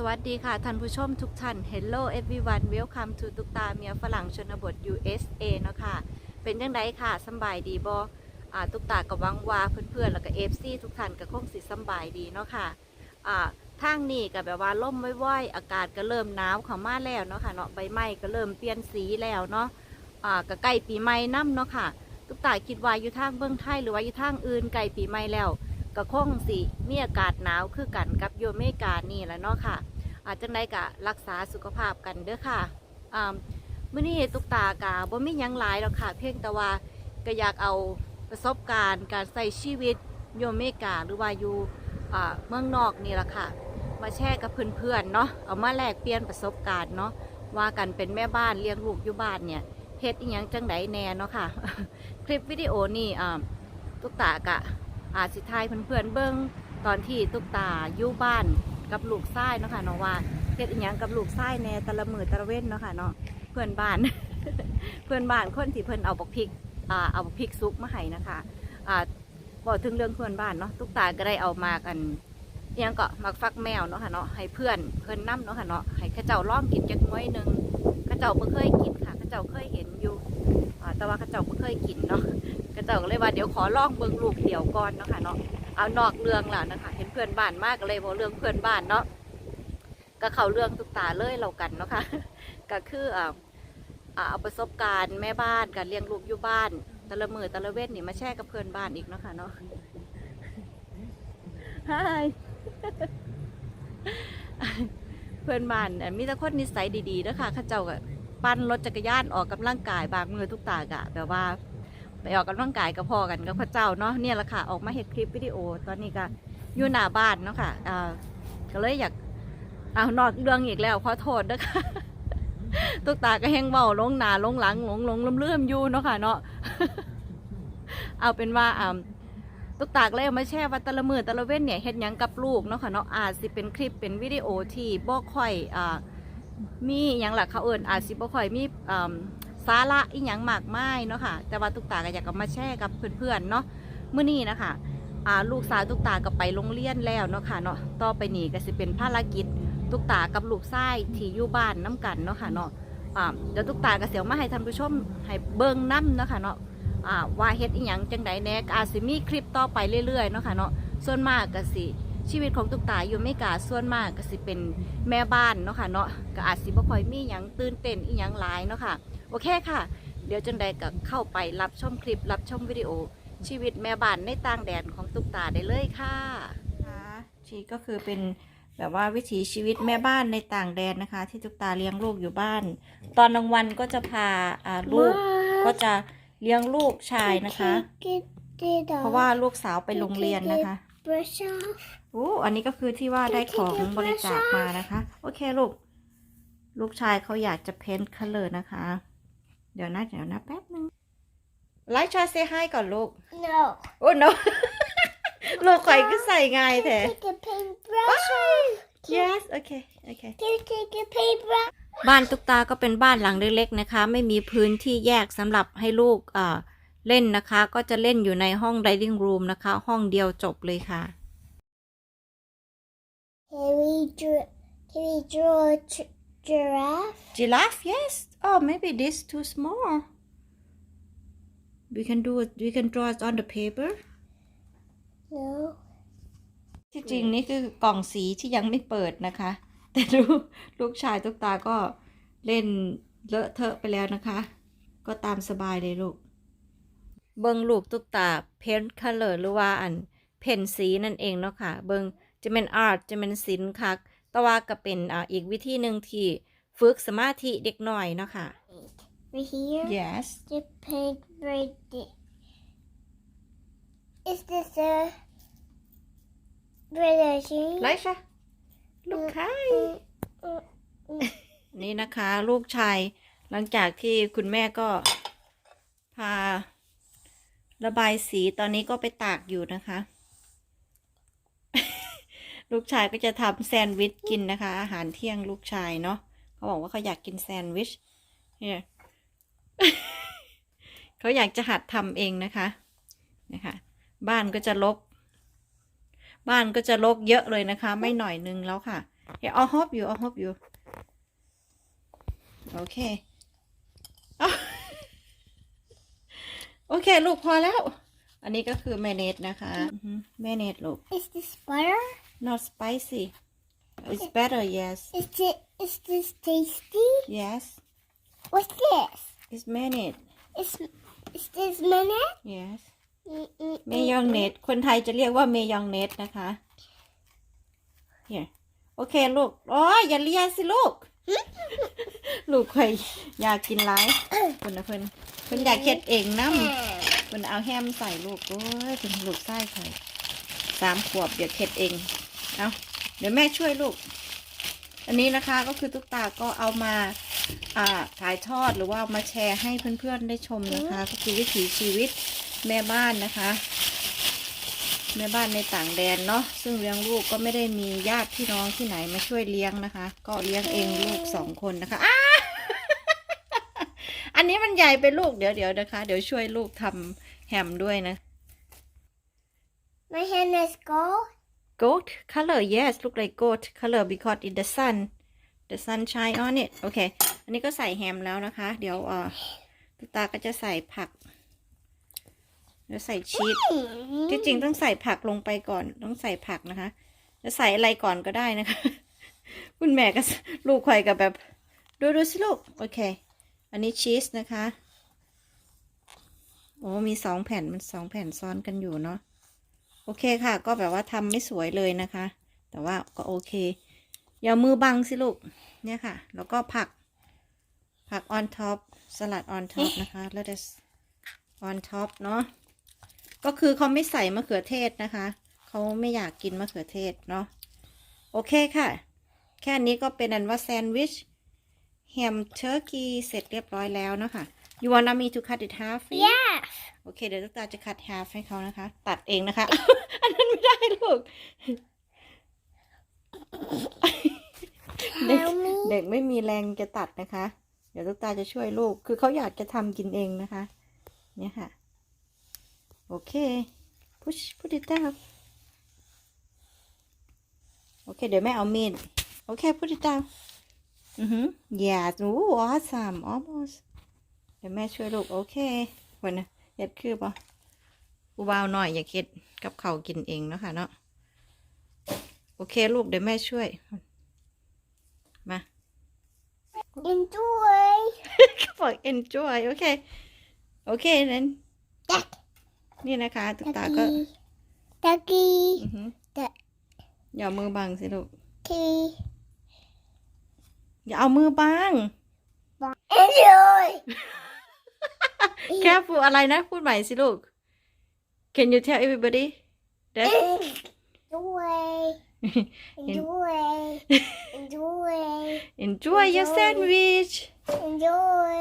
สวัสดีค่ะ ท่านผู้ชมทุกท่าน Hello everyone welcome to ตุกตาเมียฝรั่งชนบท USA เนาะค่ะ เป็นยังไงค่ะสบายดีบอ่าตุกตากับวังวาเพื่อนๆ แล้วก็ FC ทุกท่านก็คงสิสบายดีเนาะค่ะอ่าทางนี้ก็แบบว่าล่มว่อยๆ อากาศก็เริ่มหนาวเข้ามาแล้วเนาะค่ะเนาะใบไม้ก็เริ่มเปลี่ยนสีแล้วเนาะอ่าก็ใกล้ปีใหม่น้ำเนาะค่ะ ตุกตาคิดว่าอยู่ทางเบื้องไทยหรือว่าอยู่ทางอื่นใกล้ปีใหม่แล้ว ก็คงสิมีอากาศหนาวคือกันกับโยเมกานี่แหละเนาะค่ะ อาจจังไดก็รักษาสุขภาพกันเด้อค่ะอ่ามื้อนี้ตุกตากะบ่มียังหลายหรอกค่ะ เพียงแต่ว่าก็อยากเอาประสบการณ์ การใช้ชีวิตโยเมกาหรือว่าอยู่อ่าเมืองนอกนี่แหละค่ะ มาแชร์กับเพื่อนๆเนาะเอามาแลกเปลี่ยนประสบการณ์เนาะว่ากันเป็นแม่บ้านเลี้ยงลูกอยู่บ้านเนี่ยเฮ็ดอีหยังจังไดแน่เนาะค่ะ คลิปวิดีโอนี่อ่าตุกตากะ อาจสิทายเพื่อนๆเบิ้งตอนที่ตุกตาอยู่บ้านกับลูกชายเนาะค่ะเนาะว่าเฮ็ดอีหยังกับลูกชายแน่ต่ละมือต่ละเว้นเนาะค่ะเนาะเพื่อนบ้าน เพื่อนบ้านคนที่เพิ่อนเอาบักพริกอ่าเอาบักพริกซุกมาให้นะคะอ่าบอกถึงเรื่องเพื่อนบ้านเนาะตุกตาก็ได้เอามากันยังก็มักฟักแมวเนาะค่ะเนาะให้เพื่อนเพื่อนนํเนาะค่ะเนาะให้ข้าเจ้าลองกินจักหน้อยหนึงข้าเจ้าบ่เคยกินค่ะข้าเจ้าเคยเห็นอยู่อ่าแต่ว่าข้าเจ้าบ่เคยกินเนาะ เจ้าก็เลยว่าเดี๋ยวขอลองเบิ่งลูกเดี่ยวก่อนเนาะค่ะเนาะเอานอกเรื่องแล้วนะคะเห็นเพื่อนบ้านมากเลยบอกเรื่องเพื่อนบ้านเนาะก็เข้าเรื่องทุกตาเลยเรากันเนาะค่ะก็คืออ่าเอาประสบการณ์แม่บ้านการเลี้ยงลูกอยู่บ้านต่ละมือต่ละเว้นนี่มาแชร์กับเพื่อนบ้านอีกเนาะค่ะเนาะฮายเพื่อนบ้านมีแต่คนนิสัยดีๆเด้อค่ะข้าเจ้าก็ปั้นรถจักรยานออกกำลังกายบางมือทุกตากะแบบว่า ไปออกกำลังกายกับพ่อกันกับพระเจ้าเนาะเนี่ยแหละค่ะออกมาเห็ดคลิปวิดีโอ ตอนนี้ก็อยู่หน้าบ้านเนาะค่ะอ่าก็เลยอยากเอานอกเรื่องอีกแล้วขอโทษด้วยค่ะตุกตาก็แห้งเบาลงหนาลงหลังหลงหลงลืมลืมๆอยู่เนาะค่ะเนาะเอาเป็นว่าอ่าตุกตาก็เลยมาแชร์ว่าต่ละมือต่ละเว้นเนี่ยเฮ็ดยังกับลูกเนาะค่ะเนาะอาจสิเป็นคลิปเป็นวิดีโอที่บ่ค่อยอ่ามีหยังหลักเขาเอิญอาจสิบ่ค่อยมีอ่า สาระอีหยังมากมายเนาะค่ะ แต่ว่าตุกตาก็อยากเอามาแชร์กับเพื่อนๆเนาะเมื่อนี้นะคะลูกสาวตุกตาก็ไปโรงเรียนแล้วเนาะค่ะเนาะต่อไปนี้ก็สิเป็นภารกิจตุกตากับลูกชายที่อยู่บ้านน้กันเนาะค่ะเนาะเดี๋ยวตุกตาก็เสียวมาให้ท่านผู้ชมให้เบิ่งน้ำเนาะค่ะเนาะว่าเฮ็ดอีหยังจังใดแน่ก็อาจสิมีคลิปต่อไปเรื่อยๆเนาะค่ะเนาะส่วนมากก็สิชีวิตของตุกตาอยู่ไม่กาส่วนมากก็สิเป็นแม่บ้านเนาะค่ะเนาะก็อาจสิบ่ค่อยมีหยังตื่นเต้นอีหยังหลายเนาะค่ะ โอเคค่ะ เดี๋ยวจังใดก็เข้าไปรับชมคลิปรับชมวิดีโอ ชีวิตแม่บ้านในต่างแดนของตุ๊กตาได้เลยค่ะชีก็คือเป็นแบบว่าวิถีชีวิตแม่บ้านในต่างแดนนะคะ ที่ตุ๊กตาเลี้ยงลูกอยู่บ้าน ตอนกลางวันก็จะพาลูกก็จะเลี้ยงลูกชายนะคะ เพราะว่าลูกสาวไปโรงเรียนนะคะโอ้อันนี้ก็คือที่ว่าได้ของบริจาคมานะคะ โอเคลูก ลูกชายเขาอยากจะเพ้นท์คัลเลอร์นะคะ เดี๋ยวนะเดี๋ยวนะแป๊บนึงไลชาเซฮายก่อนลูก no โอ้ no ลูกข่อยก็ใส่ง่ายแท้ take a paintbrush off yes โอเคโอเค can you take a paintbrush บ้านตุ๊กตาก็เป็นบ้านหลังเล็กๆนะคะ ไม่มีพื้นที่แยกสำหรับให้ลูกอ่าเล่นนะคะ ก็จะเล่นอยู่ในห้อง dining room นะคะ ห้องเดียวจบเลยค่ะ can we draw can we draw a gi- giraffe Giraffe, yes. Oh, maybe this too small. We can do it. We can draw it on the paper. no ที่จริงนี่คือกล่องสีที่ยังไม่เปิดนะคะ แต่ลูกลูกชายตุ๊กตาก็เล่นเลอะเทอะไปแล้วนะคะ ก็ตามสบายเลยลูก เบิงลูกตุ๊กตาเพ้นท์คัลเลอร์หรือว่าอัน เพ้นสีนั่นเองเนาะค่ะ เบิงจะเป็นอาร์ตจะเป็นศิลป์ค่ะ แต่ว่าก็เป็นอ่าอีกวิธีหนึ่งที่ฝึกสมาธิเด็กหน่อยเนาะค่ะ right here yes the paint right there is this a relation ไลชะลูกชายนี่นะคะลูกชาย หลังจากที่คุณแม่ก็ พา ระบายสีตอนนี้ก็ไปตากอยู่นะคะ ลูกชายก็จะทำแซนด์วิชกินนะคะ อาหารเที่ยงลูกชายเนาะเขาบอกว่าเขาอยากกินแซนด์วิชเนี่ยเขาอยากจะหัดทำเองนะคะนะคะ บ้านก็จะลก บ้านก็จะลกเยอะเลยนะคะ ไม่หน่อยนึงแล้วค่ะ Yeah, I'll help you. I'll help you. Okay. อ้าวโอเค ลูกพอแล้ว อันนี้ก็คือแมเนตนะคะแมเนตลูก Is this butter? Not spicy it's better yes Is it is this tasty? yes What's this? it's mayonnaise Is is this minute? yes Mm, mm, เมยองเนตคนไทยจะเรียกว่าเมยองเนตนะคะ here โอเคลูกโอ้ยอย่าเลียสิลูก ลูกเคยอยากกินไรคนนะเพิ่นเพิ่นอยากเค็ดเองน้ำเพิ่นเอาแฮมใส่ลูกโอ้ยเพิ่นลูกไส้ไข่สามขวบเดี๋ยวเค็ดเอง เอาเดี๋ยวแม่ช่วยลูก อันนี้นะคะก็คือตุ๊กตาก็เอามาอ่าถ่ายทอดหรือว่าเอามาแชร์ให้เพื่อนๆได้ชมนะคะ ก็คือวิถีชีวิตแม่บ้านนะคะ แม่บ้านในต่างแดนเนาะซึ่งเลี้ยงลูกก็ไม่ได้มีญาติพี่น้องที่ไหนมาช่วยเลี้ยงนะคะ ก็เลี้ยงเองลูกสองคนนะคะอ้าอันนี้มันใหญ่ไปลูกเดี๋ยวเดี๋ยวนะคะ เดี๋ยวช่วยลูกทำแฮมด้วยนะ My hand is gold. Goat color yes look like goat color because in the sun the sun shine on it โอเค อันนี้ก็ใส่แฮมแล้วนะคะ เดี๋ยวเอ่อตุ๊กตาก็จะใส่ผัก แล้วใส่ชีส ที่จริงต้องใส่ผักลงไปก่อน ต้องใส่ผักนะคะ จะใส่อะไรก่อนก็ได้นะคะ คุณแม่ก็ลูกควายกับแบบ ดูดูสิลูก โอเค อันนี้ชีสนะคะ โอ้มีสองแผ่นมันสองแผ่นซ้อนกันอยู่เนาะ โอเคค่ะ ก็แบบว่าทำไม่สวยเลยนะคะ แต่ว่าก็โอเค อย่ามือบังสิลูก เนี่ยค่ะ แล้วก็ผัก ผัก on top สลัด on top นะคะ แล้วจะ on top เนาะ ก็คือเขาไม่ใส่มะเขือเทศนะคะ เขาไม่อยากกินมะเขือเทศเนาะ โอเคค่ะ แค่นี้ก็เป็นอันว่าแซนด์วิชแฮมเทอร์กี้เสร็จเรียบร้อยแล้วเนาะคะ you want me to cut it half for you? Yes. โอเค เดี๋ยวตุ๊กตาจะ cut half ให้เขานะคะ ตัดเองนะคะ อันนั้นไม่ได้ลูก เด็ก Help me. เด็กไม่มีแรงจะตัดนะคะ เดี๋ยวลูกตาจะช่วยลูก คือเขาอยากจะทำกินเองนะคะ เนี่ยค่ะ โอเค push put it down โอเค เดี๋ยวแม่เอามีด โอเค put it down อือหือ yes โอ้ awesome almost เดี๋ยวแม่ช่วยลูกโอเควันนะเฮ็ดคือปะกูเบาหน่อยอย่าคิดกับเขาวกินเองเนาะค่ะเนาะโอเคลูกเดี๋ยวแม่ช่วย มา Enjoy. เขาบอก enjoy โอเค โอเคนั้น Duck. นี่นะคะตุ๊กตาก็ Ducky. Ducky. อือหือ Duck. อย่าเอามือบังสิลูก Kitty. อย่าเอามือบัง Enjoy. แค่ พูดอะไรนะ พูดใหม่สิลูก Can you tell everybody that Enjoy. Enjoy. Enjoy. enjoy your Enjoy. sandwich Enjoy.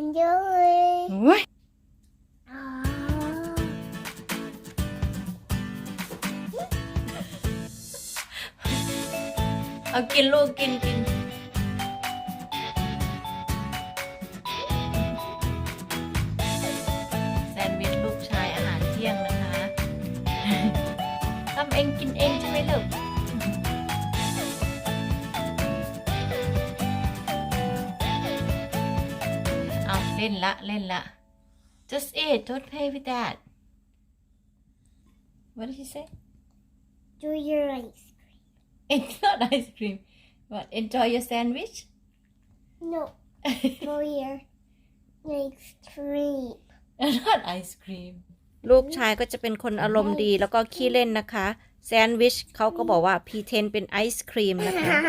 Enjoy. โอ้ย Ah. เอากินลูกกินกิน เองกินเองใช่ไหมลูกเอาเล่นละเล่นละ just eat don't play with that what did he say Do your ice. it's not ice cream but enjoy your sandwich No. Do your ice cream. not ice cream ลูกชายก็จะเป็นคนอารมณ์ดีแล้วก็ขี้เล่นนะคะ แซนด์วิชเขาก็บอกว่าพีเทนเป็นไอศครีมนะคะ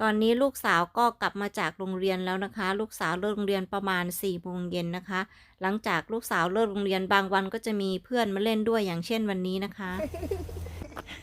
ตอนนี้ลูกสาวก็กลับมาจากโรงเรียนแล้วนะคะ ลูกสาวเลิกโรงเรียนประมาณ4ี่โมงเย็นนะคะ หลังจากลูกสาวเลิกโรงเรียนบางวันก็จะมีเพื่อนมาเล่นด้วยอย่างเช่นวันนี้นะคะ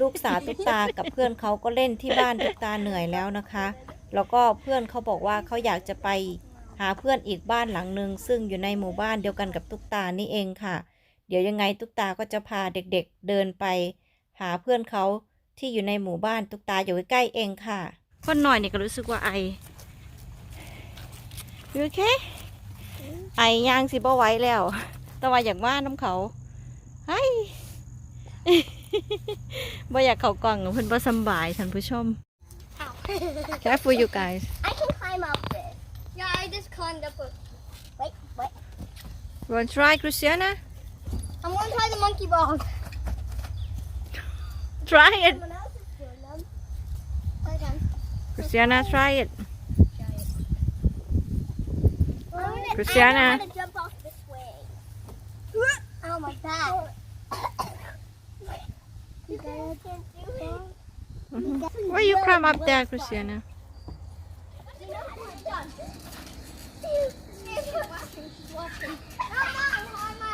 ลูกสาวตุ๊กตากับเพื่อนเขาก็เล่นที่บ้านตุ๊กตาเหนื่อยแล้วนะคะ แล้วก็เพื่อนเขาบอกว่าเขาอยากจะไปหาเพื่อนอีกบ้านหลังหนึ่งซึ่งอยู่ในหมู่บ้านเดียวกันกับตุ๊กตานี่เองค่ะ ดี๋ยวยังไงตุ๊กตาก็จะพาเด็กๆเดินไป หาเพื่อนเขาที่อยู่ในหมู่บ้านตุ๊กตาอยู่ใกล้ๆเองค่ะคนหน่อยนี่ก็รู้สึกว่าไอ โอเค ไอย่างสิบ่ไหว้แล้ว แต่ว่าอยากว่าน้ำเขาไฮบ่อยากเข้ากล่องเพิ่นบ่สำบายท่านผู้ชม Careful you guys I can climb up this. Yeah, I just climbed up. A... Wait, wait. You want to try Christiana I'm gonna try the monkey ball. Try it Someone else is doing them. Okay. Christiana try it I'm gonna, Christiana. I'm gonna jump off this way. Oh my back. You guys can't do it. Mhm. Why you climb up there Christiana You know how it's done. She's watching. She's watching. No, no, on my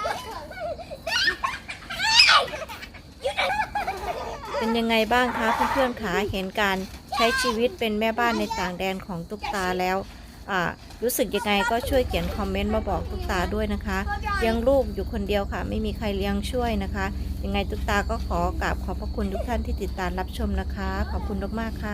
You did เป็นยังไงบ้างคะเพื่อนๆคะเห็นการใช้ชีวิตเป็นแม่บ้านในต่างแดนของตุ๊กตาแล้วอ่ารู้สึกยังไงก็ช่วยเขียนคอมเมนต์มาบอกตุ๊กตาด้วยนะคะเลี้ยงลูกอยู่คนเดียวค่ะ ไม่มีใครเลี้ยงช่วยนะคะ ยังไงตุ๊กตาก็ขอกราบขอบพระคุณทุกท่านที่ติดตามรับชมนะคะ ขอบคุณมากๆค่ะ